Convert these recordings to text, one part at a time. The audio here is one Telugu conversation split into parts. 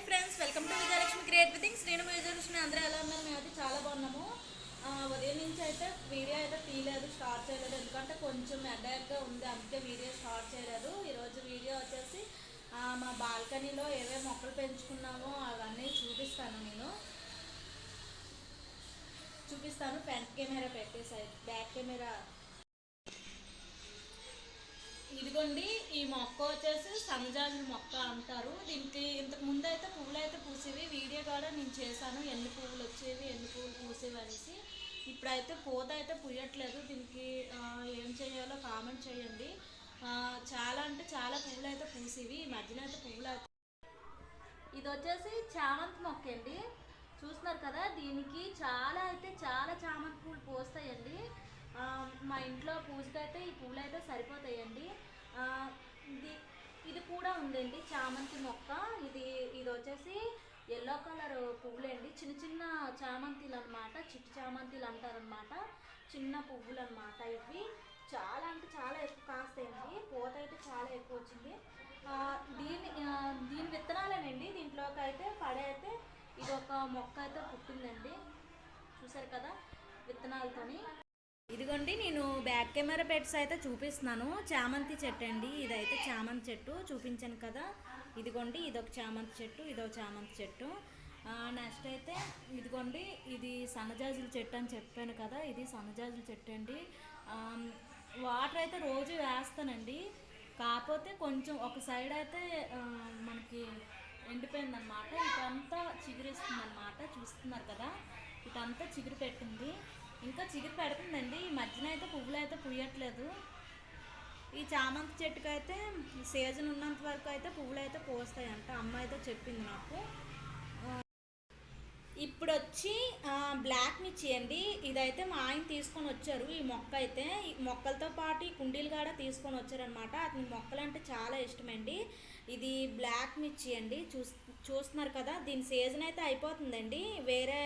Hi friends welcome to Vijayalakshmi create things నేను మీ విజయలక్ష్మి అందరూ ఎలా ఉన్నారు? మేము అయితే చాలా బాగున్నాము. ఉదయం నుంచి అయితే వీడియో అయితే తీయలేదు స్టార్ట్ చేయలేదు. ఎందుకంటే కొంచెం ఎడ్డగా ఉంది అందుకే వీడియో స్టార్ట్ చేయలేదు. ఈరోజు వీడియో వచ్చేసి మా బాల్కనీలో ఏవే మొక్కలు పెంచుకున్నామో అవన్నీ చూపిస్తాను నేను. చూపిస్తాను ఫ్రంట్ కెమెరా పెట్టేసి బ్యాక్ కెమెరా ఇదిగోండి ఈ మొక్క వచ్చేసి సన్నజాజి మొక్క అంటారు. దీనికి ఇంతకు ముందు అయితే పువ్వులు అయితే పూసేవి వీడియో కూడా నేను చేశాను ఎన్ని పువ్వులు వచ్చేవి ఎన్ని పువ్వులు పూసేవి అనేసి. ఇప్పుడైతే పూత అయితే పూయట్లేదు దీనికి ఏం చేయాలో కామెంట్ చేయండి. చాలా అంటే చాలా పువ్వులు అయితే పూసేవి ఈ మధ్యన అయితే పువ్వులు అయితే ఇది వచ్చేసి చామంతి మొక్క అండి. చూస్తున్నారు కదా దీనికి చాలా అయితే చాలా చామంతి పూలు పోస్తాయండి. మా ఇంట్లో పూజకైతే ఈ పూలు అయితే సరిపోతాయండి. ఇది ఇది కూడా ఉందండి చామంతి మొక్క. ఇది ఇది వచ్చేసి ఎల్లో కలర్ పువ్వులండి. చిన్న చిన్న చామంతిలు అనమాట చిట్టి చామంతిలు అంటారనమాట చిన్న పువ్వులు అనమాట ఇవి. చాలా అంటే చాలా ఎక్కువ కాస్తాయండి. పూత అయితే చాలా ఎక్కువ వచ్చింది. దీని దీని విత్తనాలేనండి. దీంట్లోకి అయితే పడే అయితే ఇది ఒక మొక్క అయితే పుట్టిందండి. చూసారు కదా విత్తనాలతోని. ఇదిగోండి నేను బ్యాక్ కెమెరా పెట్స్ అయితే చూపిస్తున్నాను. చామంతి చెట్టు అండి ఇదైతే చామంతి చెట్టు చూపించాను కదా. ఇదిగోండి ఇదొక చామంతి చెట్టు ఇదొక చామంతి చెట్టు. నెక్స్ట్ అయితే ఇదిగోండి ఇది సన్నజాజుల చెట్టు అని చెప్పాను కదా ఇది సన్నజాజుల చెట్టు అండి. వాటర్ అయితే రోజు వేస్తానండి. కాకపోతే కొంచెం ఒక సైడ్ అయితే మనకి ఎండిపోయిందనమాట ఇటంతా చిగురిస్తుంది అనమాట చూస్తున్నారు కదా. ఇటంతా చిగురు పెట్టింది. ఇంకా చిగురు పెడుతుందండి. ఈ మధ్యన అయితే పువ్వులు అయితే పూయట్లేదు. ఈ చామంతి చెట్టుకు అయితే సీజన్ ఉన్నంత వరకు అయితే పువ్వులు అయితే పోస్తాయంట. అమ్మ అయితే చెప్పింది నాకు. ఇప్పుడు వచ్చి బ్లాక్ మిర్చి అండి. ఇదైతే మా ఆయన తీసుకొని వచ్చారు. ఈ మొక్క అయితే ఈ మొక్కలతో పాటు ఈ కుండీలు కూడా తీసుకొని వచ్చారనమాట అతని మొక్కలు అంటే చాలా ఇష్టమండి. ఇది బ్లాక్ మిర్చి అండి. చూస్ చూస్తున్నారు కదా దీని సీజన్ అయితే అయిపోతుందండి. వేరే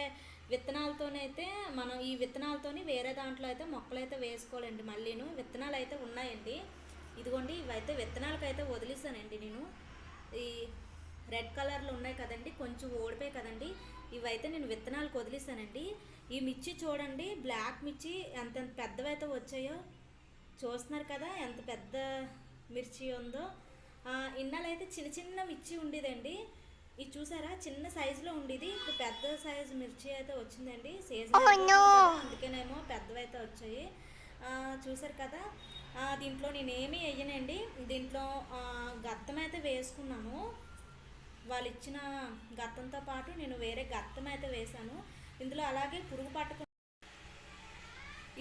విత్తనాలతోనైతే మనం ఈ విత్తనాలతోని వేరే దాంట్లో అయితే మొక్కలు అయితే వేసుకోవాలండి మళ్ళీను. విత్తనాలు అయితే ఉన్నాయండి. ఇదిగోండి ఇవైతే విత్తనాలకైతే వదిలేసానండి నేను. ఈ రెడ్ కలర్లో ఉన్నాయి కదండి కొంచెం ఓడిపోయి కదండి. ఇవైతే నేను విత్తనాలకు వదిలేసానండి. ఈ మిర్చి చూడండి బ్లాక్ మిర్చి ఎంత పెద్దవైతే వచ్చాయో చూస్తున్నారు కదా ఎంత పెద్ద మిర్చి ఉందో. ఇన్నాళ్ళైతే చిన్న చిన్న మిర్చి ఉండేదండి. ఇది చూసారా? చిన్న సైజులో ఉండేది. ఇప్పుడు పెద్ద సైజు మిర్చి అయితే వచ్చిందండి. సీజన్ అందుకేనేమో పెద్దవైతే వచ్చాయి. చూసారు కదా? దీంట్లో నేనేమి వేయనండి దీంట్లో గత్తం అయితే వేసుకున్నాను. వాళ్ళు ఇచ్చిన గత్తంతో పాటు నేను వేరే గత్తం అయితే వేశాను. ఇందులో అలాగే పురుగు పట్టకుండా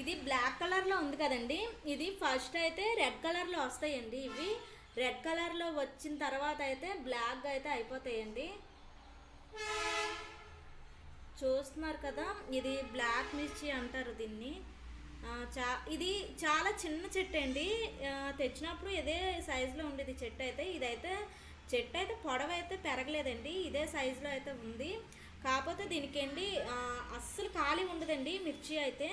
ఇది బ్లాక్ కలర్లో ఉంది కదండి. ఇది ఫస్ట్ అయితే రెడ్ కలర్లో వస్తాయండి ఇవి. రెడ్ కలర్లో వచ్చిన తర్వాత అయితే బ్లాక్ అయితే అయిపోతాయండి. చూస్తున్నారు కదా ఇది బ్లాక్ మిర్చి అంటారు దీన్ని. చా ఇది చాలా చిన్న చెట్టు అండి. తెచ్చినప్పుడు ఇదే సైజులో ఉండేది చెట్టు అయితే. ఇదైతే చెట్టు అయితే పొడవైతే పెరగలేదండి. ఇదే సైజులో అయితే ఉంది. కాకపోతే దీనికండి అండి అస్సలు ఖాళీ ఉండదండి మిర్చి అయితే.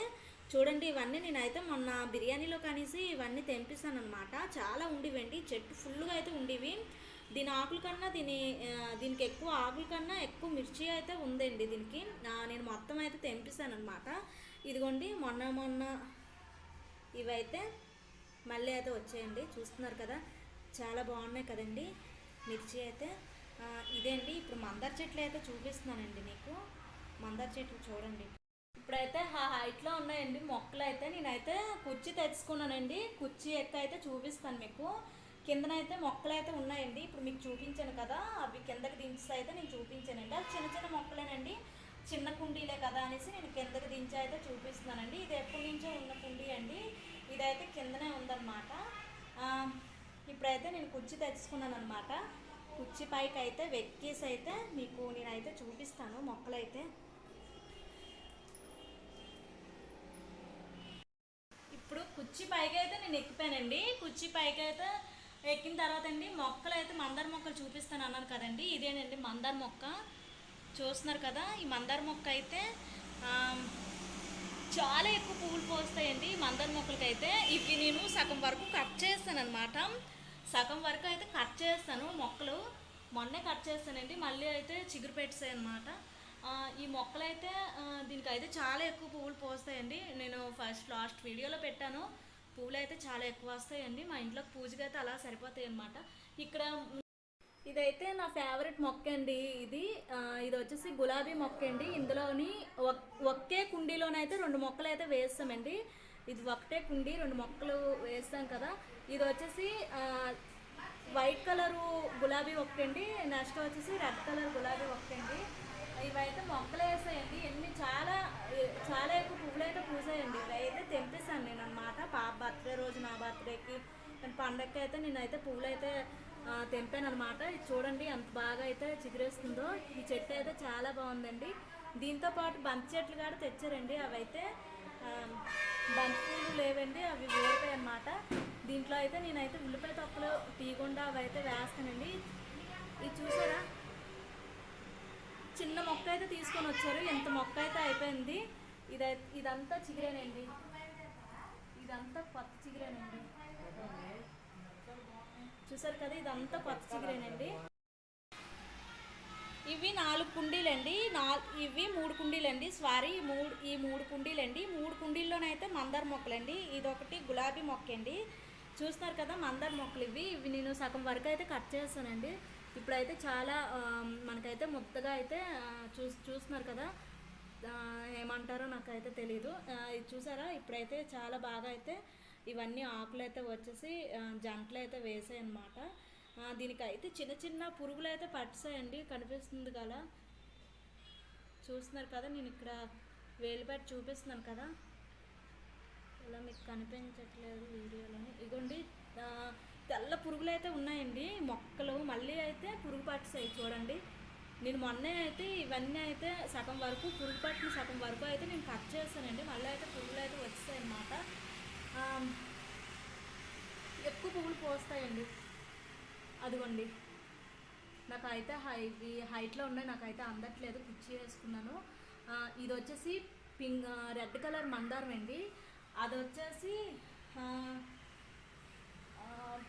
చూడండి ఇవన్నీ నేనైతే మొన్న బిర్యానీలో కనేసి ఇవన్నీ తెంపిస్తాను అనమాట చాలా ఉండివండి చెట్టు ఫుల్గా అయితే ఉండేవి. దీని ఆకుల కన్నా దీని దీనికి ఎక్కువ ఆకుల కన్నా ఎక్కువ మిర్చి అయితే ఉందండి దీనికి. నేను మొత్తం అయితే తెంపిస్తాను అనమాట ఇదిగోండి మొన్న మొన్న ఇవైతే మళ్ళీ అయితే వచ్చాయండి. చూస్తున్నారు కదా చాలా బాగున్నాయి కదండి. మిర్చి అయితే ఇదే ఇదేంటి? ఇప్పుడు మందార చెట్లు అయితే చూపిస్తున్నానండి మీకు. మందార చెట్లు చూడండి. ఇప్పుడైతే ఆ హైట్లో ఉన్నాయండి మొక్కలు అయితే నేనైతే కుర్చీ తెచ్చుకున్నానండి. కుర్చీ ఎక్క అయితే చూపిస్తాను మీకు. కిందనైతే మొక్కలు అయితే ఉన్నాయండి. ఇప్పుడు మీకు చూపించాను కదా అవి కిందకి దించి అయితే నేను చూపించానండి. అవి చిన్న చిన్న మొక్కలేనండి. చిన్న కుండీలే కదా అనేసి నేను కిందకి దించి అయితే చూపిస్తున్నానండి. ఇది ఎప్పటి నుంచో ఉన్న కుండీ అండి. ఇదైతే కిందనే ఉందన్నమాట. ఇప్పుడైతే నేను కుర్చీ తెచ్చుకున్నాను అనమాట కుర్చీ పైకి అయితే వెక్కేసి అయితే మీకు నేనైతే చూపిస్తాను మొక్కలైతే ఇప్పుడు కుర్చీ పైకి అయితే నేను ఎక్కిపోయానండి. కుర్చీ పైకి అయితే ఎక్కిన తర్వాత అండి మొక్కలు అయితే మందార మొక్కలు చూపిస్తాను అన్నాను కదండి. ఇదేనండి మందార మొక్క. చూస్తున్నారు కదా ఈ మందార మొక్క అయితే చాలా ఎక్కువ పువ్వులు పోస్తాయండి ఈ మందార మొక్కలకి అయితే ఇవి నేను సగం వరకు కట్ చేస్తాను అనమాట సగం వరకు అయితే కట్ చేస్తాను మొక్కలు. మొన్నే కట్ చేస్తానండి మళ్ళీ అయితే చిగురు పెట్టాయి అనమాట ఈ మొక్కలైతే దీనికి అయితే చాలా ఎక్కువ పువ్వులు పోస్తాయండి. నేను ఫస్ట్ లాస్ట్ వీడియోలో పెట్టాను. పూలు అయితే చాలా ఎక్కువ వస్తాయండి. మా ఇంట్లో పూజకి అయితే అలా సరిపోతాయి అనమాట ఇక్కడ ఇదైతే నా ఫేవరెట్ మొక్క అండి ఇది ఇది వచ్చేసి గులాబీ మొక్క అండి ఇందులోని ఒకే కుండీలోనైతే రెండు మొక్కలు అయితే వేస్తామండి. ఇది ఒకటే కుండీ రెండు మొక్కలు వేస్తాం కదా. ఇది వచ్చేసి వైట్ కలరు గులాబీ ఒకటండి నెక్స్ట్ వచ్చేసి రెడ్ కలర్ గులాబీ ఒకటండి ఇవైతే మొక్కలు వేసాయండి ఎన్ని చాలా చాలా ఎక్కువ పువ్వులు అయితే పూసాయండి. రోజు నా పండగకి అయితే నేనైతే పూలైతే తెంపాను అనమాట ఇది చూడండి ఎంత బాగా అయితే చిగురేస్తుందో ఈ చెట్టు అయితే చాలా బాగుందండి. దీంతో పాటు బంతి చెట్లు కూడా తెచ్చారండి. అవి అయితే బంతి పూలు లేవండి. అవి ఊరిపోయాయి అనమాట దీంట్లో అయితే నేనైతే ఉల్లిపాయ తొక్కలు తీయకుండా అవైతే వేస్తానండి. ఇది చూసారా? చిన్న మొక్క అయితే తీసుకొని వచ్చారు ఎంత మొక్క అయితే అయిపోయింది. ఇదై ఇదంతా చిగురేనండి ఇదంతా కొత్త చిగురేనండి. చూసారు కదా ఇదంతా కొత్త చిగురేనండి. ఇవి నాలుగు కుండీలండి. నాలుగు ఇవి మూడు కుండీలండి. సారీ మూడు ఈ మూడు కుండీలండి. మూడు కుండీల్లోనైతే మందార మొక్కలండి. ఇదొకటి గులాబీ మొక్క అండి చూస్తున్నారు కదా మందార మొక్కలు ఇవి. ఇవి నేను సగం వరకు అయితే కట్ చేస్తానండి. ఇప్పుడైతే చాలా మనకైతే ముద్దగా అయితే చూ చూస్తున్నారు కదా. ఏమంటారో నాకైతే తెలీదు. ఇది చూసారా? ఇప్పుడైతే చాలా బాగా అయితే ఇవన్నీ ఆకులు అయితే వచ్చేసి జంటలు అయితే వేసాయి అనమాట దీనికైతే చిన్న చిన్న పురుగులు అయితే పట్టాయండి కనిపిస్తుంది కదా? చూస్తున్నారు కదా? నేను ఇక్కడ వేలు పెట్టి చూపిస్తున్నాను కదా? ఇలా మీకు కనిపించట్లేదు వీడియోలోని. ఇగోండి తెల్ల పురుగులు అయితే ఉన్నాయండి. మొక్కలు మళ్ళీ అయితే పురుగు పట్టాయి చూడండి. నేను మొన్నే అయితే ఇవన్నీ అయితే సగం వరకు పురుగు పట్టిన సగం వరకు అయితే నేను కట్ చేస్తానండి మళ్ళీ అయితే పురుగులు అయితే వచ్చాయి అన్నమాట ఎక్కువ పువ్వులు పోస్తాయండి. అదిగోండి. నాకు అయితే హై హైట్లో ఉన్నాయి. నాకైతే అందట్లేదు. కుర్చీ వేసుకున్నాను. ఇది వచ్చేసి పింక్ రెడ్ కలర్ మందారం అండి అది వచ్చేసి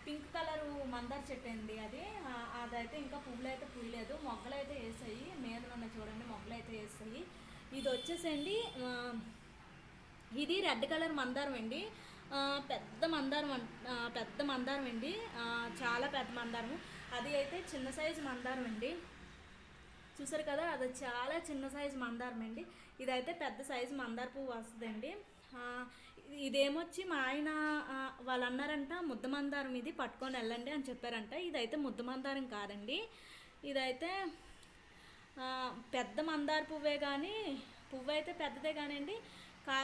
పింక్ కలర్ మందార చెట్టు అండి అది. అదైతే ఇంకా పువ్వులు అయితే పూయలేదు. మొగ్గలు అయితే వేసాయి. మీద ఉన్న చూడండి మొగ్గలు అయితే వేసాయి. ఇది వచ్చేసండి ఇది రెడ్ కలర్ మందారం అండి. పెద్ద మందారం పెద్ద మందారం అండి. చాలా పెద్ద మందారం అది అయితే చిన్న సైజు మందారం అండి. చూసారు కదా అది చాలా చిన్న సైజు మందారం అండి. ఇదైతే పెద్ద సైజు మందార పువ్వు వస్తుందండి. ఇదేమొచ్చి మా ఆయన వాళ్ళు అన్నారంట ముద్ద మందారం ఇది పట్టుకొని వెళ్ళండి అని చెప్పారంట. ఇదైతే ముద్ద మందారం కాదండి. ఇదైతే పెద్ద మందార పువ్వే కానీ పువ్వు అయితే పెద్దదే కానివ్వండి కా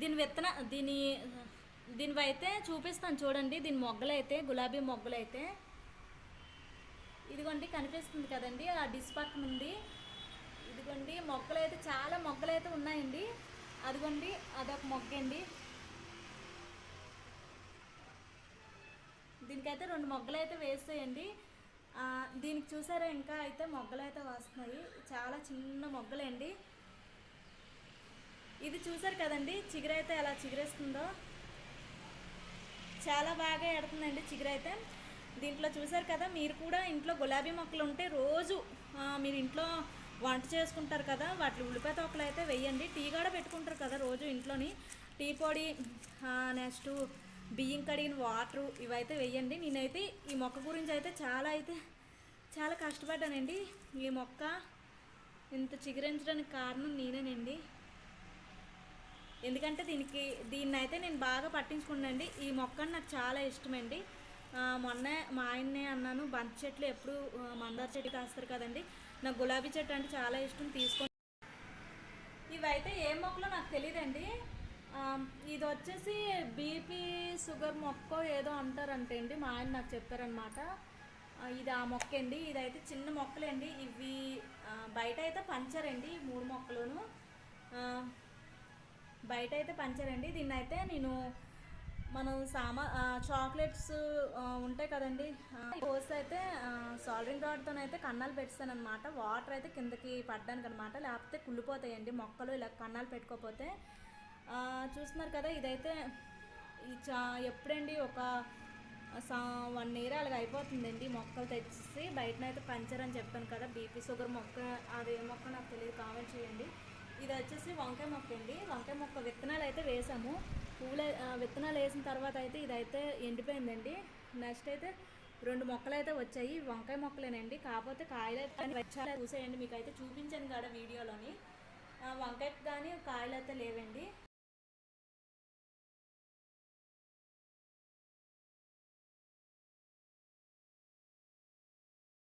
దీని విత్తన దీని దీనివి అయితే చూపిస్తాను చూడండి. దీని మొగ్గలైతే గులాబీ మొగ్గలైతే. ఇదిగోండి కనిపిస్తుంది కదండి. ఆ డిస్ పక్కన ఉంది. ఇదిగోండి మొక్కలు అయితే చాలా మొక్కలైతే అయితే ఉన్నాయండి. అదిగోండి అదొక మొగ్గ అండి దీనికైతే రెండు మొగ్గలు అయితే వేస్తాయండి దీనికి చూసారా ఇంకా అయితే మొగ్గలు అయితే వస్తున్నాయి. చాలా చిన్న మొగ్గలండి. ఇది చూసారు కదండి చిగురైతే ఎలా చిగురేస్తుందో. చాలా బాగా ఎడుతుందండి చిగురైతే. దీంట్లో చూసారు కదా మీరు కూడా ఇంట్లో గులాబీ మొక్కలు ఉంటే రోజు మీరు ఇంట్లో వంట చేసుకుంటారు కదా వాటి ఉల్లిపాయ తొక్కలు అయితే వేయండి. టీ కూడా పెట్టుకుంటారు కదా రోజు ఇంట్లోని. టీ పొడి నెక్స్ట్ బియ్యం కడిగిన వాటరు ఇవైతే వేయండి. నేనైతే ఈ మొక్క గురించి అయితే చాలా అయితే చాలా కష్టపడ్డానండి. ఈ మొక్క ఇంత చిగురించడానికి కారణం నేనేనండి. ఎందుకంటే దీనికి దీన్ని అయితే నేను బాగా పట్టించుకున్నానండి. ఈ మొక్క నాకు చాలా ఇష్టమండి. మొన్న మా ఆయన్నే అన్నాను బంతి చెట్లు ఎప్పుడు మందార చెట్టు కాస్తారు కదండి. నాకు గులాబీ చెట్టు అంటే చాలా ఇష్టం తీసుకొని ఇవైతే ఏ మొక్కలో నాకు తెలియదండి ఇది వచ్చేసి బీపీ షుగర్ మొక్క ఏదో అంటారంటే అండి మా ఆయన నాకు చెప్పారనమాట ఇది ఆ మొక్క అండి ఇదైతే చిన్న మొక్కలండి. ఇవి బయట అయితే పంచరండి ఈ మూడు మొక్కలను. బయట అయితే పంచారండి. దీన్ని అయితే నేను మనం సామా చాక్లెట్స్ ఉంటాయి కదండి. పోస్ట్ అయితే సాల్డింగ్ రాడ్తో అయితే కన్నాలు పెట్టానమాట వాటర్ అయితే కిందకి పడ్డానికి అనమాట లేకపోతే కుళ్ళిపోతాయండి మొక్కలు ఇలా కన్నాలు పెట్టుకోకపోతే చూస్తున్నారు కదా ఇదైతే ఈ చా ఎప్పుడండి ఒక వన్ ఇయర్ అలాగ అయిపోతుందండి మొక్కలు తెచ్చేసి. బయటనైతే పంచర్ అని చెప్పాను కదా బీపీ షుగర్ మొక్క అది ఏ మొక్క నాకు తెలియదు కామెంట్ చేయండి. ఇది వచ్చేసి వంకాయ మొక్క అండి వంకాయ మొక్క విత్తనాలు అయితే వేసాము. పువ్వులు విత్తనాలు వేసిన తర్వాత అయితే ఇదైతే ఎండిపోయిందండి. నెక్స్ట్ అయితే రెండు మొక్కలు అయితే వచ్చాయి. వంకాయ మొక్కలేనండి. కాకపోతే కాయలు అయితే వచ్చాయి. చూసేయండి మీకు అయితే చూపించాను కదా వీడియోలోని. వంకాయకు వంకాయకి కానీ కాయలు అయితే లేవండి.